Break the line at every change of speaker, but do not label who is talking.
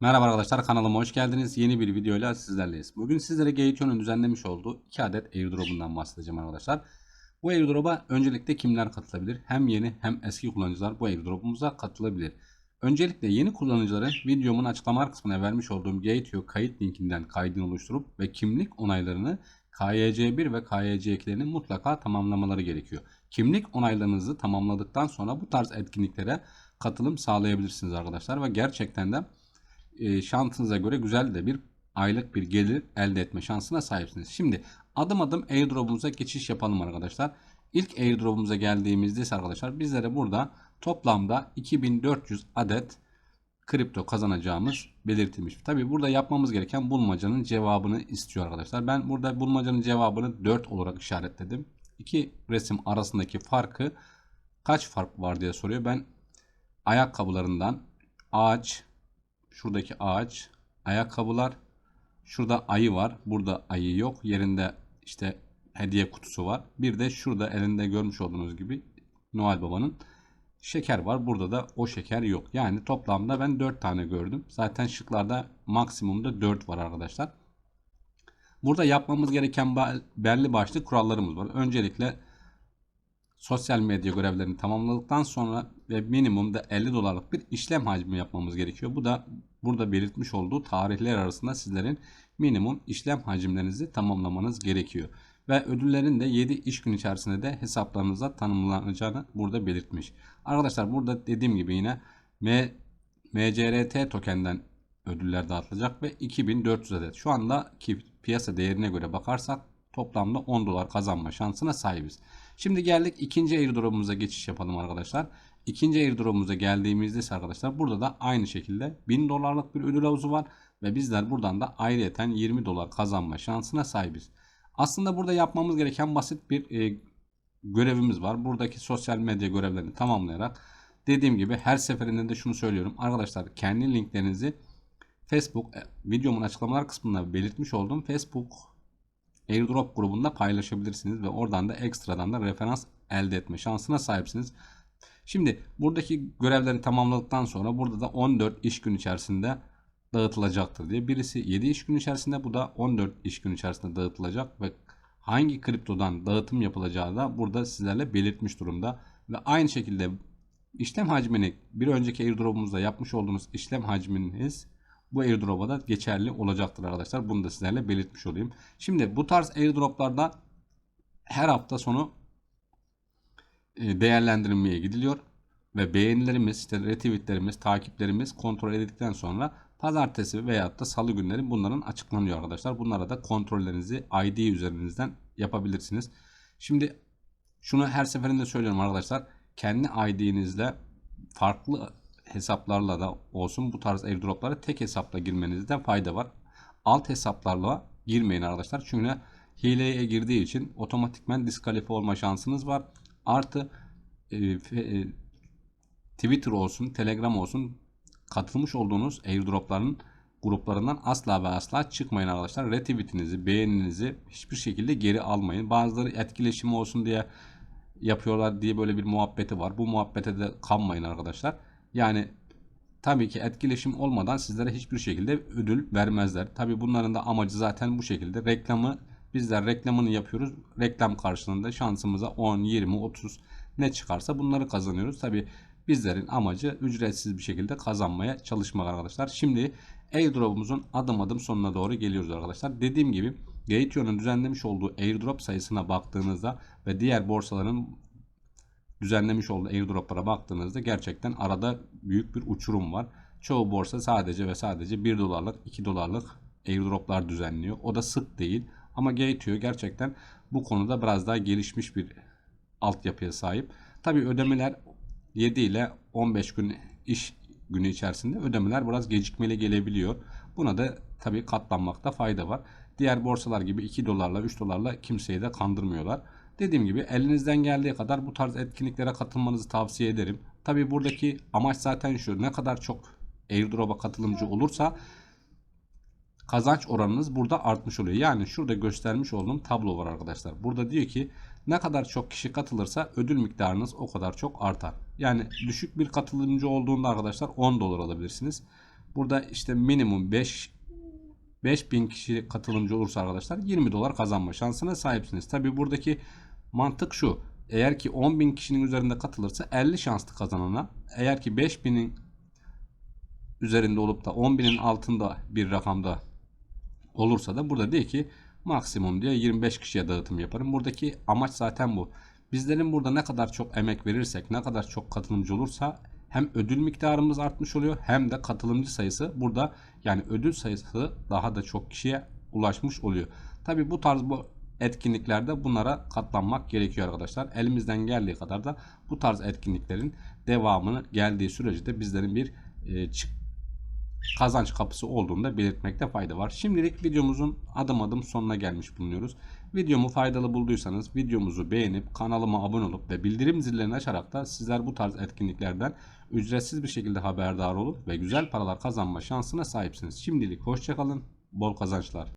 Merhaba arkadaşlar kanalıma hoş geldiniz. Yeni bir videoyla sizlerleyiz. Bugün sizlere Gateon'un düzenlemiş olduğu 2 adet airdrop'undan bahsedeceğim arkadaşlar. Bu airdrop'a öncelikle kimler katılabilir? Hem yeni hem eski kullanıcılar bu airdrop'umuza katılabilir. Öncelikle yeni kullanıcıları videomun açıklama kısmına vermiş olduğum Gateo kayıt linkinden kaydını oluşturup ve kimlik onaylarını KYC1 ve KYC2'lerini mutlaka tamamlamaları gerekiyor. Kimlik onaylarınızı tamamladıktan sonra bu tarz etkinliklere katılım sağlayabilirsiniz arkadaşlar ve gerçekten de e, şansınıza göre güzel de bir aylık bir gelir elde etme şansına sahipsiniz. Şimdi adım adım airdrop'umuza geçiş yapalım arkadaşlar. İlk airdrop'umuza geldiğimizde ise arkadaşlar bizlere burada toplamda 2400 adet kripto kazanacağımız belirtilmiş. Tabi burada yapmamız gereken bulmacanın cevabını istiyor arkadaşlar. Ben burada bulmacanın cevabını 4 olarak işaretledim. İki resim arasındaki farkı kaç fark var diye soruyor. Ben ayakkabılarından ağaç, şuradaki ağaç, ayakkabılar, şurada ayı var. Burada ayı yok. Yerinde işte hediye kutusu var. Bir de şurada elinde görmüş olduğunuz gibi Noel Baba'nın şeker var. Burada da o şeker yok. Yani toplamda ben 4 tane gördüm. Zaten şıklarda maksimumda 4 var arkadaşlar. Burada yapmamız gereken belli başlı kurallarımız var. Öncelikle sosyal medya görevlerini tamamladıktan sonra ve minimumda 50 dolarlık bir işlem hacmi yapmamız gerekiyor. Bu da burada belirtmiş olduğu tarihler arasında sizlerin minimum işlem hacimlerinizi tamamlamanız gerekiyor. Ve ödüllerin de 7 iş gün içerisinde de hesaplarınıza tanımlanacağını burada belirtmiş. Arkadaşlar burada dediğim gibi yine M MCRT tokenden ödüller dağıtılacak ve 2400 adet. Şu anda ki piyasa değerine göre bakarsak toplamda 10 dolar kazanma şansına sahibiz. Şimdi geldik ikinci airdrop'umuza geçiş yapalım arkadaşlar. İkinci airdrop'umuza geldiğimizde ise arkadaşlar burada da aynı şekilde 1000 dolarlık bir ödül havuzu var. Ve bizler buradan da ayrıyeten 20 dolar kazanma şansına sahibiz. Aslında burada yapmamız gereken basit bir e, görevimiz var. Buradaki sosyal medya görevlerini tamamlayarak dediğim gibi her seferinde de şunu söylüyorum. Arkadaşlar kendi linklerinizi Facebook e, videomun açıklamalar kısmında belirtmiş olduğum Facebook airdrop grubunda paylaşabilirsiniz ve oradan da ekstradan da referans elde etme şansına sahipsiniz. Şimdi buradaki görevleri tamamladıktan sonra burada da 14 iş gün içerisinde dağıtılacaktır diye. Birisi 7 iş gün içerisinde bu da 14 iş gün içerisinde dağıtılacak ve hangi kriptodan dağıtım yapılacağı da burada sizlerle belirtmiş durumda. Ve aynı şekilde işlem hacmini bir önceki airdrop'umuzda yapmış olduğunuz işlem hacminiz bu airdrop'a da geçerli olacaktır arkadaşlar. Bunu da sizlerle belirtmiş olayım. Şimdi bu tarz airdrop'larda her hafta sonu değerlendirilmeye gidiliyor ve beğenilerimiz, işte retweetlerimiz, takiplerimiz kontrol edildikten sonra pazartesi veya da salı günleri bunların açıklanıyor arkadaşlar. Bunlara da kontrollerinizi ID üzerinizden yapabilirsiniz. Şimdi şunu her seferinde söylüyorum arkadaşlar. Kendi ID'nizle farklı hesaplarla da olsun bu tarz airdroplara tek hesapla girmenizde fayda var. Alt hesaplarla girmeyin arkadaşlar. Çünkü hileye girdiği için otomatikmen diskalifiye olma şansınız var. Artı e, e, Twitter olsun, Telegram olsun katılmış olduğunuz airdropların gruplarından asla ve asla çıkmayın arkadaşlar. Retweetinizi, beğeninizi hiçbir şekilde geri almayın. Bazıları etkileşimi olsun diye yapıyorlar diye böyle bir muhabbeti var. Bu muhabbete de kanmayın arkadaşlar. Yani tabii ki etkileşim olmadan sizlere hiçbir şekilde ödül vermezler. Tabii bunların da amacı zaten bu şekilde. Reklamı bizler reklamını yapıyoruz. Reklam karşılığında şansımıza 10, 20, 30 ne çıkarsa bunları kazanıyoruz. Tabii bizlerin amacı ücretsiz bir şekilde kazanmaya çalışmak arkadaşlar. Şimdi airdrop'umuzun adım adım sonuna doğru geliyoruz arkadaşlar. Dediğim gibi Gateon'un düzenlemiş olduğu airdrop sayısına baktığınızda ve diğer borsaların düzenlemiş olduğu airdroplara baktığınızda gerçekten arada büyük bir uçurum var. Çoğu borsa sadece ve sadece 1 dolarlık 2 dolarlık airdroplar düzenliyor. O da sık değil. Ama Gateo gerçekten bu konuda biraz daha gelişmiş bir altyapıya sahip. Tabi ödemeler 7 ile 15 gün iş günü içerisinde ödemeler biraz gecikmeli gelebiliyor. Buna da tabi katlanmakta fayda var. Diğer borsalar gibi 2 dolarla 3 dolarla kimseyi de kandırmıyorlar. Dediğim gibi elinizden geldiği kadar bu tarz etkinliklere katılmanızı tavsiye ederim. Tabi buradaki amaç zaten şu ne kadar çok airdrop'a katılımcı olursa kazanç oranınız burada artmış oluyor. Yani şurada göstermiş olduğum tablo var arkadaşlar. Burada diyor ki ne kadar çok kişi katılırsa ödül miktarınız o kadar çok artar. Yani düşük bir katılımcı olduğunda arkadaşlar 10 dolar alabilirsiniz. Burada işte minimum 5 5000 kişi katılımcı olursa arkadaşlar 20 dolar kazanma şansına sahipsiniz. Tabi buradaki mantık şu. Eğer ki 10.000 kişinin üzerinde katılırsa 50 şanslı kazanana. Eğer ki 5000'in üzerinde olup da 10.000'in altında bir rakamda olursa da burada diyor ki maksimum diye 25 kişiye dağıtım yaparım. Buradaki amaç zaten bu. Bizlerin burada ne kadar çok emek verirsek, ne kadar çok katılımcı olursa hem ödül miktarımız artmış oluyor hem de katılımcı sayısı burada yani ödül sayısı daha da çok kişiye ulaşmış oluyor. Tabi bu tarz bu etkinliklerde bunlara katlanmak gerekiyor arkadaşlar. Elimizden geldiği kadar da bu tarz etkinliklerin devamını geldiği sürece de bizlerin bir e, çık kazanç kapısı olduğunu da belirtmekte fayda var. Şimdilik videomuzun adım adım sonuna gelmiş bulunuyoruz. Videomu faydalı bulduysanız videomuzu beğenip kanalıma abone olup ve bildirim zillerini açarak da sizler bu tarz etkinliklerden ücretsiz bir şekilde haberdar olup ve güzel paralar kazanma şansına sahipsiniz. Şimdilik hoşçakalın, bol kazançlar.